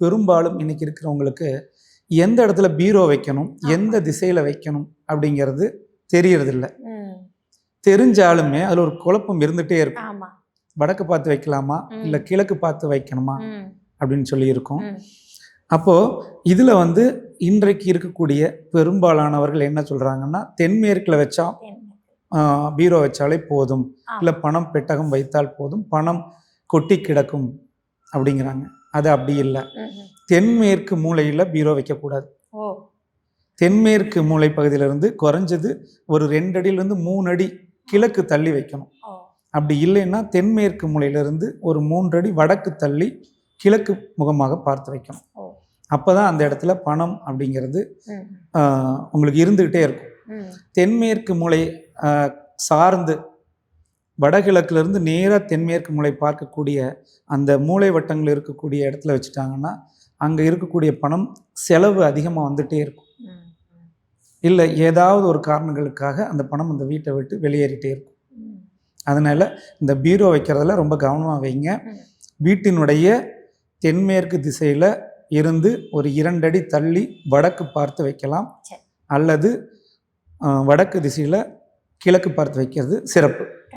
பெரும்பாலும் இன்னைக்கு இருக்கிறவங்களுக்கு எந்த இடத்துல பீரோ வைக்கணும். எந்த திசையில வைக்கணும் அப்படிங்கிறது தெரியறதில்ல. தெரிஞ்சாலுமே அதுல ஒரு குழப்பம் இருந்துட்டே இருக்கும் வடக்கு பார்த்து வைக்கலாமா. இல்ல கிழக்கு பார்த்து வைக்கணுமா. அப்படின்னு சொல்லி இருக்கும் ம். அப்போ இதுல வந்து இன்றைக்கு இருக்கக்கூடிய பெரும்பாலானவர்கள் என்ன சொல்றாங்கன்னா தென்மேற்குல வச்சா பீரோ வச்சாலே போதும். இல்ல பணம் பெட்டகம் வைத்தால் போதும் பணம் கொட்டி கிடக்கும் அப்படிங்கிறாங்க அது அப்படி இல்லை. தென்மேற்கு மூலையில பீரோ வைக்கக்கூடாது. தென்மேற்கு மூலை பகுதியிலிருந்து குறைஞ்சது ஒரு ரெண்டு அடியிலிருந்து மூணு அடி கிழக்கு தள்ளி வைக்கணும். அப்படி இல்லைன்னா தென்மேற்கு மூலையிலிருந்து ஒரு மூன்று அடி வடக்கு தள்ளி கிழக்கு முகமாக பார்த்து வைக்கணும். ஓ. அப்பதான் அந்த இடத்துல பணம் அப்படிங்கிறது உங்களுக்கு இருந்துகிட்டே இருக்கும். தென்மேற்கு மூலை ஆஹ், சார்ந்து வடகிழக்குல இருந்து நேராக தென்மேற்கு மூலை பார்க்கக்கூடிய அந்த மூளை வட்டங்கள் இருக்கக்கூடிய இடத்துல வச்சுட்டாங்கன்னா அங்கே இருக்கக்கூடிய பணம் செலவு அதிகமாக வந்துட்டே இருக்கும். இல்லை ஏதாவது ஒரு காரணங்களுக்காக அந்த பணம் அந்த வீட்டை விட்டு வெளியேறிட்டே இருக்கும். அதனால இந்த பீரோ வைக்கிறதுல ரொம்ப கவனமாக வைங்க. வீட்டினுடைய தென்மேற்கு திசையில் இருந்து ஒரு இரண்டடி தள்ளி வடக்கு பார்த்து வைக்கலாம். அல்லது வடக்கு திசையில் கிழக்கு பார்த்து வைக்கிறது சிறப்பு